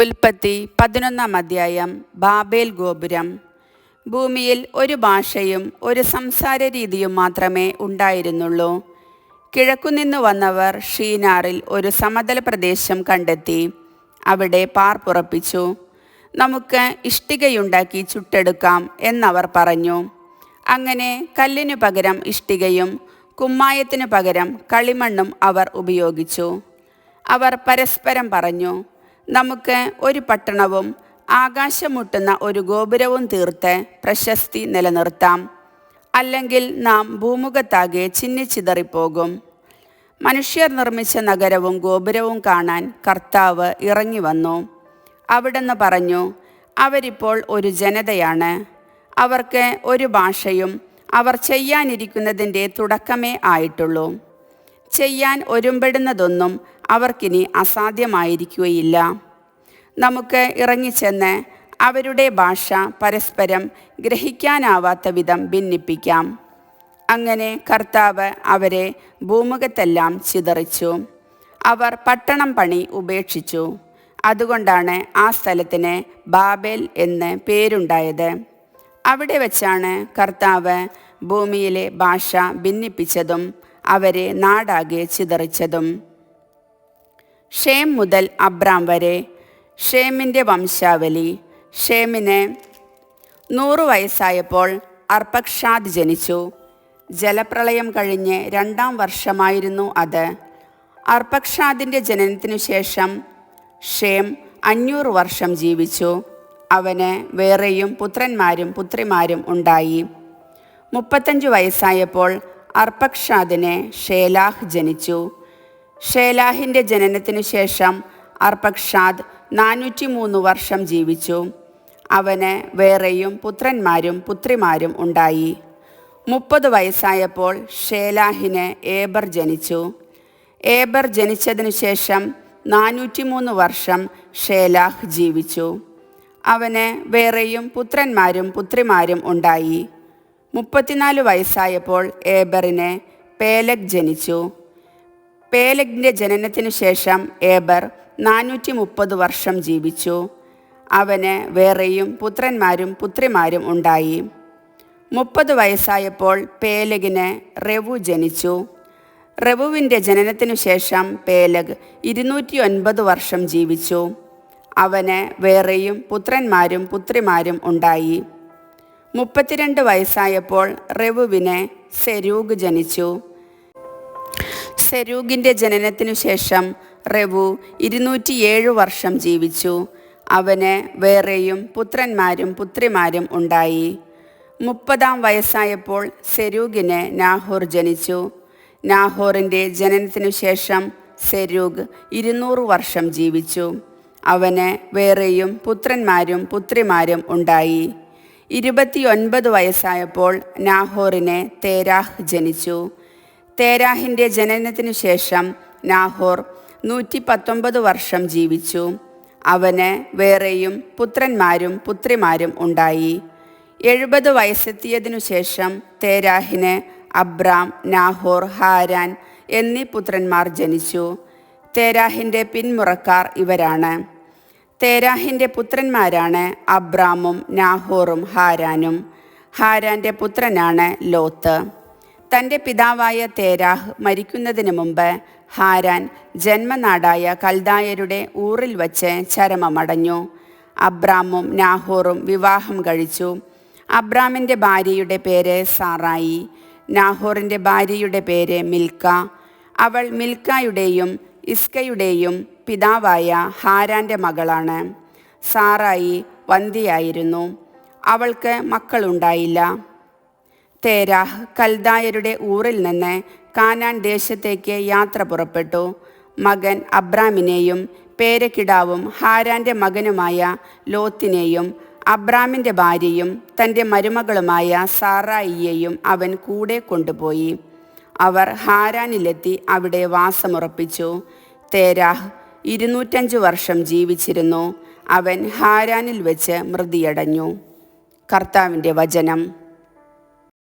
ഉൽപ്പത്തി പതിനൊന്നാം അധ്യായം ബാബേൽ ഗോപുരം. ഭൂമിയിൽ ഒരു ഭാഷയും ഒരു സംസാര രീതിയും മാത്രമേ ഉണ്ടായിരുന്നുള്ളൂ. കിഴക്കുനിന്ന് വന്നവർ ഷീനാറിൽ ഒരു സമതല പ്രദേശം കണ്ടെത്തി അവിടെ പാർപ്പുറപ്പിച്ചു നമുക്ക് ഇഷ്ടികയുണ്ടാക്കി ചുട്ടെടുക്കാം എന്നവർ പറഞ്ഞു. അങ്ങനെ കല്ലിനു പകരം ഇഷ്ടികയും കുമ്മായത്തിനു പകരം കളിമണ്ണും അവർ ഉപയോഗിച്ചു. അവർ പരസ്പരം പറഞ്ഞു നമുക്ക് ഒരു പട്ടണവും ആകാശമുട്ടുന്ന ഒരു ഗോപുരവും തീർത്ത് പ്രശസ്തി നിലനിർത്താം. അല്ലെങ്കിൽ നാം ഭൂമുഖത്താകെ ചിന്നിച്ചിതറിപ്പോകും മനുഷ്യർ നിർമ്മിച്ച നഗരവും ഗോപുരവും കാണാൻ കർത്താവ് ഇറങ്ങി വന്നു. അവിടുന്ന് പറഞ്ഞു അവരിപ്പോൾ ഒരു ജനതയാണ്. അവർക്ക് ഒരു ഭാഷയും അവർ ചെയ്യാനിരിക്കുന്നതിന്റെ തുടക്കമേ ആയിട്ടുള്ളൂ. ചെയ്യാൻ ഒരുമ്പെടുന്നതൊന്നും അവർക്കിനി അസാധ്യമായിരിക്കുകയില്ല. നമുക്ക് ഇറങ്ങിച്ചെന്ന് അവരുടെ ഭാഷ പരസ്പരം ഗ്രഹിക്കാനാവാത്ത വിധം ഭിന്നിപ്പിക്കാം. അങ്ങനെ കർത്താവ് അവരെ ഭൂമുഖത്തെല്ലാം ചിതറിച്ചു. അവർ പട്ടണം പണി ഉപേക്ഷിച്ചു. അതുകൊണ്ടാണ് ആ സ്ഥലത്തിന് ബാബേൽ എന്ന് പേരുണ്ടായത്. അവിടെ വച്ചാണ് കർത്താവ് ഭൂമിയിലെ ഭാഷ ഭിന്നിപ്പിച്ചതും അവരെ നാടാകെ ചിതറിച്ചതും. ഷേം മുതൽ അബ്രാം വരെ. ഷേമിന്റെ വംശാവലി. ഷേമിന് നൂറു വയസ്സായപ്പോൾ അർപ്പക്ഷാദ് ജനിച്ചു. ജലപ്രളയം കഴിഞ്ഞ് രണ്ടാം വർഷമായിരുന്നു അത്. അർപ്പക്ഷാദിന്റെ ജനനത്തിനു ശേഷം ഷേം അഞ്ഞൂറ് വർഷം ജീവിച്ചു. അവന് വേറെയും പുത്രന്മാരും പുത്രിമാരും ഉണ്ടായി. മുപ്പത്തഞ്ച് വയസ്സായപ്പോൾ അർപ്പക്ഷാദിന് ഷേലാഹ് ജനിച്ചു. ഷേലാഹിന്റെ ജനനത്തിനു ശേഷം അർപ്പക്ഷാദ് നാനൂറ്റി മൂന്ന് വർഷം ജീവിച്ചു. അവന് വേറെയും പുത്രന്മാരും പുത്രിമാരും ഉണ്ടായി. മുപ്പത് വയസ്സായപ്പോൾ ഷേലാഹിന് ഏബർ ജനിച്ചു. ഏബർ ജനിച്ചതിനു ശേഷം നാനൂറ്റി മൂന്ന് വർഷം ഷേലാഹ് ജീവിച്ചു. അവന് വേറെയും പുത്രന്മാരും പുത്രിമാരും ഉണ്ടായി. മുപ്പത്തിനാല് വയസ്സായപ്പോൾ ഏബറിന് പേലക് ജനിച്ചു. പേലഗിന്റെ ജനനത്തിനു ശേഷം ഏബർ നാനൂറ്റി മുപ്പത് വർഷം ജീവിച്ചു. അവന് വേറെയും പുത്രന്മാരും പുത്രിമാരും ഉണ്ടായി. മുപ്പത് വയസ്സായപ്പോൾ പേലഗിന് റെവു ജനിച്ചു. റെവുവിന്റെ ജനനത്തിനു ശേഷം പേലഗ് ഇരുന്നൂറ്റി ഒൻപത് വർഷം ജീവിച്ചു. അവന് വേറെയും പുത്രന്മാരും പുത്രിമാരും ഉണ്ടായി. മുപ്പത്തിരണ്ട് വയസ്സായപ്പോൾ റെവുവിന് സെരൂഗ് ജനിച്ചു. സെരൂഗിന്റെ ജനനത്തിനു ശേഷം റെവു ഇരുന്നൂറ്റിയേഴ് വർഷം ജീവിച്ചു. അവന് വേറെയും പുത്രന്മാരും പുത്രിമാരും ഉണ്ടായി. മുപ്പതാം വയസ്സായപ്പോൾ സെരൂഗിന് നാഹോർ ജനിച്ചു. നാഹോറിന്റെ ജനനത്തിനു ശേഷം സെരൂഗ് ഇരുന്നൂറ് വർഷം ജീവിച്ചു. അവന് വേറെയും പുത്രന്മാരും പുത്രിമാരും ഉണ്ടായി. ഇരുപത്തിയൊൻപത് വയസ്സായപ്പോൾ നാഹോറിന് തേരാഹ് ജനിച്ചു. തേരാഹിന്റെ ജനനത്തിനു ശേഷം നാഹോർ നൂറ്റി പത്തൊമ്പത് വർഷം ജീവിച്ചു. അവന് വേറെയും പുത്രന്മാരും പുത്രിമാരും ഉണ്ടായി. എഴുപത് വയസ്സെത്തിയതിനു ശേഷം തേരാഹിന് അബ്രാം നാഹോർ ഹാരാൻ എന്നീ പുത്രന്മാർ ജനിച്ചു. തേരാഹിന്റെ പിന്മുറക്കാർ ഇവരാണ്. തേരാഹിന്റെ പുത്രന്മാരാണ് അബ്രാമും നാഹോറും ഹാരാനും. ഹാരാന്റെ പുത്രനാണ് ലോത്ത്. തന്റെ പിതാവായ തേരാഹ് മരിക്കുന്നതിന് മുമ്പ് ഹാരാൻ ജന്മനാടായ കൽദായരുടെ ഊറിൽ വച്ച് ചരമമടഞ്ഞു. അബ്രാമും നാഹോറും വിവാഹം കഴിച്ചു. അബ്രാമിന്റെ ഭാര്യയുടെ പേര് സാറായി. നാഹോറിന്റെ ഭാര്യയുടെ പേര് മിൽക്ക. അവൾ മിൽക്കായുടെയും ഇസ്കയുടെയും പിതാവായ ഹാരാന്റെ മകളാണ്. സാറായി വന്ധ്യയായിരുന്നു. അവൾക്ക് മക്കളുണ്ടായില്ല. തേരാഹ് കൽദായരുടെ ഊറിൽ നിന്ന് കാനാൻ ദേശത്തേക്ക് യാത്ര പുറപ്പെട്ടു. മകൻ അബ്രാമിനെയും പേരക്കിടാവും ഹാരാന്റെ മകനുമായ ലോത്തിനെയും അബ്രാമിന്റെ ഭാര്യയും തന്റെ മരുമകളുമായ സാറായിയെയും അവൻ കൂടെ കൊണ്ടുപോയി. അവർ ഹാരാനിലെത്തി അവിടെ വാസമുറപ്പിച്ചു. തേരാഹ് ഇരുന്നൂറ്റഞ്ച് വർഷം ജീവിച്ചിരുന്നു. അവൻ ഹാരാനിൽ വെച്ച് മൃതിയടഞ്ഞു. കർത്താവിന്റെ വചനം.